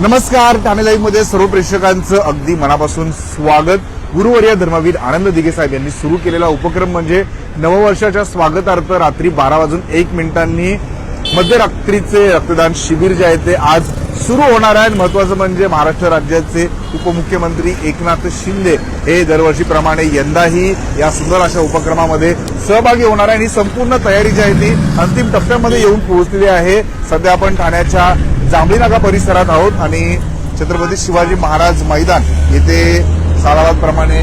नमस्कार ठाणे लाईव्हमध्ये सर्व प्रेक्षकांचं अगदी मनापासून स्वागत. गुरुवर्य धर्मवीर आनंद दिघे साहेब यांनी सुरू केलेला उपक्रम म्हणजे नववर्षाच्या स्वागतार्थ रात्री बारा वाजून एक मिनिटांनी मध्यरात्रीचे रक्तदान शिबिर जे आहे ते आज सुरू होणार आहे. महत्वाचं म्हणजे महाराष्ट्र राज्याचे उपमुख्यमंत्री एकनाथ शिंदे हे दरवर्षीप्रमाणे यंदाही या सुंदर अशा उपक्रमामध्ये सहभागी होणार आहे. आणि संपूर्ण तयारी जी आहे ती अंतिम टप्प्यामध्ये येऊन पोहोचलेली आहे. सध्या आपण ठाण्याच्या जांभळी नाका परिसरात आहोत आणि छत्रपती शिवाजी महाराज मैदान येथे सालाबादप्रमाणे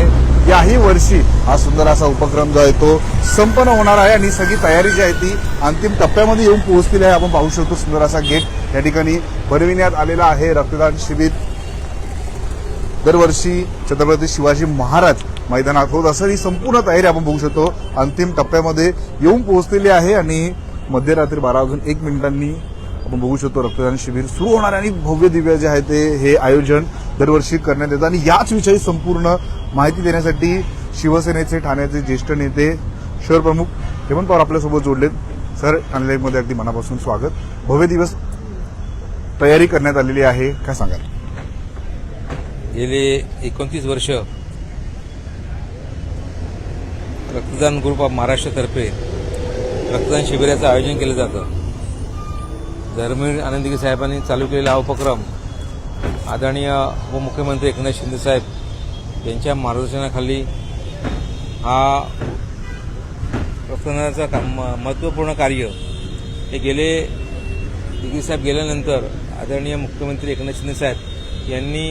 याही वर्षी हा सुंदर असा उपक्रम जो आहे तो संपन्न होणार आहे आणि सगळी तयारी जी आहे ती अंतिम टप्प्यामध्ये येऊन पोहोचलेली आहे आपण पाहू शकतो सुंदर असा गेट या ठिकाणी भरविण्यात आलेला आहे. रक्तदान शिबिर दरवर्षी छत्रपती शिवाजी महाराज मैदानात होत असं ही संपूर्ण तयारी आपण बघू शकतो. अंतिम टप्प्यामध्ये येऊन पोहोचलेली आहे आणि मध्यरात्री बारा वाजून एक मिनिटांनी आपण बघू शकतो रक्तदान शिबिर सुरू होणार आणि भव्य दिव्य जे आहे ते हे आयोजन दरवर्षी करण्यात येतं. आणि याच विषयी संपूर्ण माहिती देण्यासाठी शिवसेनेचे ठाण्याचे ज्येष्ठ नेते शहर प्रमुख हेमंत पवार आपल्यासोबत जोडलेत सर ठाणे लाईव्हमध्ये अगदी मनापासून स्वागत. भव्य दिवस तयारी करण्यात आलेली आहे. काय सांगाल? गेले एकोणतीस वर्ष रक्तदान ग्रुप ऑफ महाराष्ट्रातर्फे रक्तदान शिबिराचं आयोजन केलं जातं. धर्मवीर आनंदगी साहेबांनी चालू केलेला हा उपक्रम आदरणीय उपमुख्यमंत्री एकनाथ शिंदे साहेब यांच्या मार्गदर्शनाखाली हा रक्तदानाचं काम म- महत्त्वपूर्ण कार्य हे गेले दिग्गी साहेब गेल्यानंतर आदरणीय मुख्यमंत्री एकनाथ शिंदे साहेब यांनी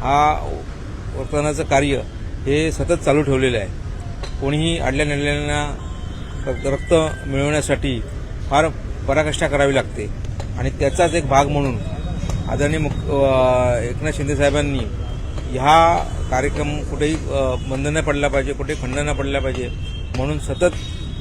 हा वर्तनाचं कार्य हे सतत चालू ठेवलेलं आहे. कोणीही अडल्या नडल्यांना रक्त रक्त मिळवण्यासाठी फार पराकाष्ठा करावी लागते. आणि त्याचाच एक भाग म्हणून आदरणीय मुख एकनाथ शिंदे साहेबांनी ह्या कार्यक्रम कुठेही बंद नाही पडला पाहिजे कुठे खंड नाही पडला पाहिजे म्हणून सतत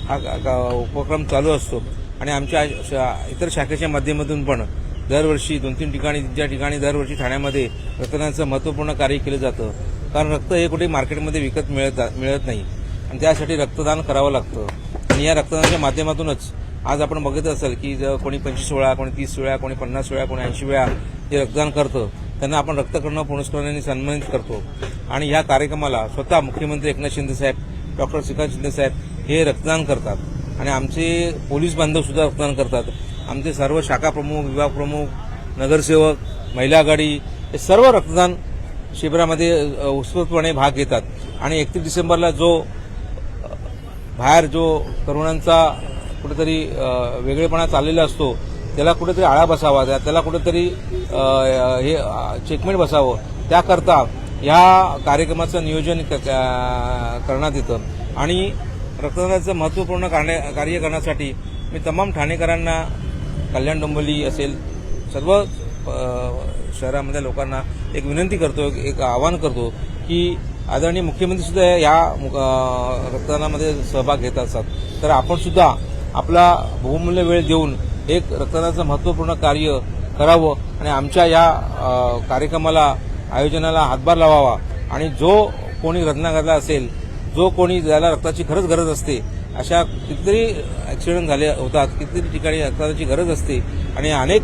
हा उपक्रम चालू असतो. आणि आमच्या शा- इतर शाखेच्या माध्यमातून पण दरवर्षी दोन तीन ठिकाणी ज्या ठिकाणी दरवर्षी ठाण्यामध्ये रक्तदानाचं महत्त्वपूर्ण कार्य केलं जातं कारण रक्त हे कुठे मार्केटमध्ये विकत मिळत मिळत नाही. आणि त्यासाठी रक्तदान करावं लागतं. आणि या रक्तदानाच्या माध्यमातूनच आज आपण बघत असाल की जर कोणी पंचवीस वेळा कोणी तीस वेळा कोणी पन्नास वेळा कोणी ऐंशी वेळा जे रक्तदान करतं त्यांना आपण रक्तकर्ण पुरस्काराने सन्मानित करतो. आणि ह्या कार्यक्रमाला स्वतः मुख्यमंत्री एकनाथ शिंदे साहेब डॉक्टर श्रीकांत शिंदे साहेब हे रक्तदान करतात. आणि आमचे पोलीस बांधव सुद्धा रक्तदान करतात. आमचे सर्व शाखा प्रमुख विभाग प्रमुख नगरसेवक महिला आघाडी हे सर्व रक्तदान शिबिरामध्ये उत्स्फूर्तपणे भाग घेतात. आणि एकतीस डिसेंबरला जो बाहेर जो तरुणांचा कुठेतरी वेगळेपणा चाललेला असतो त्याला कुठेतरी आळा बसावा त्याला कुठेतरी हे चेकमेंट बसावं. त्याकरता या कार्यक्रमाचं नियोजन क- करण्यात येतं. आणि रक्तदानाचं महत्त्वपूर्ण कार्य कार्य करण्यासाठी मी तमाम ठाणेकरांना कल्याण डोंबली असेल सर्व शहरामधल्या लोकांना एक विनंती करतो एक- एक आवाहन करतो की आदरणीय मुख्यमंत्रीसुद्धा या मु- रक्तदानामध्ये सहभाग घेत असतात. तर आपणसुद्धा आपला बहुमूल्य वेळ देऊन एक रक्तदानाचं महत्त्वपूर्ण कार्य करावं आणि आमच्या या कार्यक्रमाला आयोजनाला हातभार लावावा. आणि जो कोणी रत्नागरला असेल जो कोणी ज्याला रक्ताची खरंच गरज असते अशा कितीतरी ॲक्सिडेंट झाले होतात कितीतरी ठिकाणी रक्ताची गरज असते आणि अनेक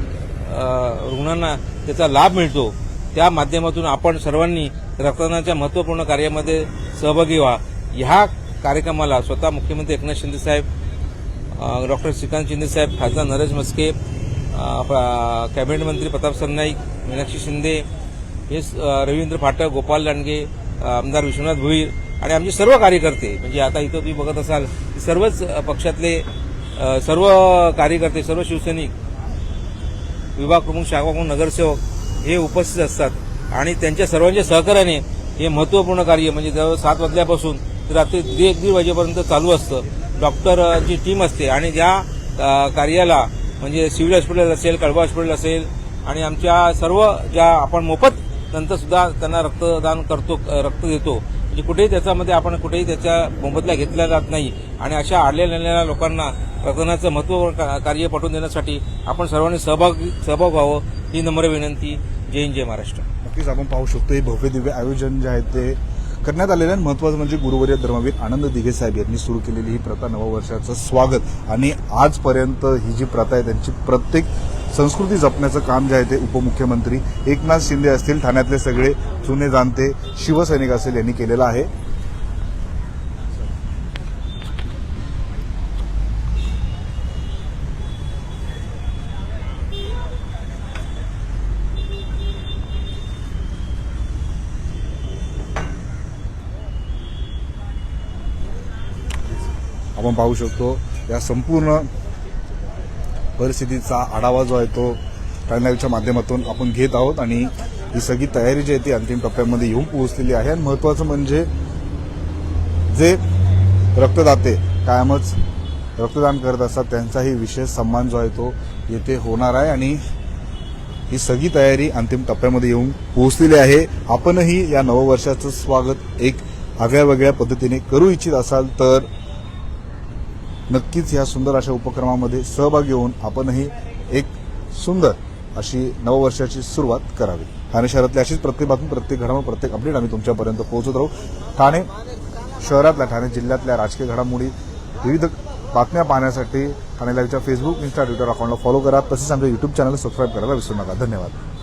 रुग्णांना त्याचा लाभ मिळतो. त्या माध्यमातून आपण सर्वांनी रक्तदानाच्या महत्त्वपूर्ण कार्यामध्ये सहभागी व्हा. ह्या कार्यक्रमाला स्वतः मुख्यमंत्री एकनाथ शिंदे साहेब डॉक्टर श्रीकांत शिंदेसाहेब खासदार नरेश मस्के कॅबिनेट मंत्री प्रताप सरनाईक मीनाक्षी शिंदे हे रवींद्र फाटक गोपाल लांडगे आमदार विश्वनाथ भोईर आणि आमचे सर्व कार्यकर्ते म्हणजे आता इथं तुम्ही बघत असाल की सर्वच पक्षातले सर्व कार्यकर्ते सर्व शिवसैनिक विभाग प्रमुख शाखा प्रमुख नगरसेवक हे उपस्थित असतात. आणि त्यांच्या सर्वांच्या सहकार्याने हे महत्त्वपूर्ण कार्य म्हणजे जवळ सात वाजल्यापासून रात्री दीड एक दीड वाजेपर्यंत चालू असतं. डॉक्टरची टीम असते आणि ज्या कार्याला म्हणजे सिव्हिल हॉस्पिटल असेल कळवा हॉस्पिटल असेल आणि आमच्या सर्व ज्या आपण मोफत नंतर सुद्धा त्यांना रक्तदान करतो रक्त देतो म्हणजे कुठेही त्याच्यामध्ये आपण कुठेही त्याच्या मोबदला घेतला जात नाही आणि अशा आडलेल्या लोकांना रक्तदानाचं महत्त्व का- कार्य पटवून देण्यासाठी आपण सर्वांनी सहभाग सहभाग व्हावं ही नम्र विनंती. जय हिंद जय महाराष्ट्र. नक्कीच आपण पाहू शकतो हे भव्य दिव्य आयोजन जे आहे ते करण्यात आलेल्या महत्वाचं म्हणजे गुरुवर्य धर्मवीर आनंद दिघे साहेब यांनी सुरू केलेली ही प्रथा नववर्षाचं स्वागत. आणि आजपर्यंत ही जी प्रथा आहे त्यांची प्रत्येक संस्कृती जपण्याचं काम जे आहे ते उपमुख्यमंत्री एकनाथ शिंदे असतील ठाण्यातले सगळे जुने जाणते शिवसैनिक असेल यांनी केलेलं आहे. आपण पाहू शकतो या संपूर्ण परिस्थितीचा आढावा जो आहे तो टाइमलाईव्हच्या माध्यमातून आपण घेत आहोत आणि ही सगळी तयारी जी आहे ती अंतिम टप्प्यामध्ये येऊन पोहोचलेली आहे. आणि महत्वाचं म्हणजे जे रक्तदाते कायमच रक्तदान करत असतात त्यांचाही विशेष सन्मान जो आहे तो येथे होणार आहे. आणि ही सगळी तयारी अंतिम टप्प्यामध्ये येऊन पोहोचलेली आहे. आपणही या नववर्षाचं स्वागत एक आगळ्या वेगळ्या पद्धतीने करू इच्छित असाल तर नक्कीच या सुंदर अशा उपक्रमामध्ये सहभागी होऊन आपणही एक सुंदर अशी नववर्षाची सुरुवात करावी. ठाणे शहरातली अशीच प्रत्येक बातमी प्रत्येक घडामोड प्रत्येक अपडेट आम्ही तुमच्यापर्यंत पोहोचत राहू. ठाणे शहरातल्या ठाणे जिल्ह्यातल्या राजकीय घडामोडी विविध बातम्या पाहण्यासाठी ठाणे लाईव्हच्या फेसबुक इन्स्टा ट्विटर अकाउंटला फॉलो करा. तसेच आमच्या युट्यूब चॅनल सबस्क्राईब करायला विसरू नका. धन्यवाद.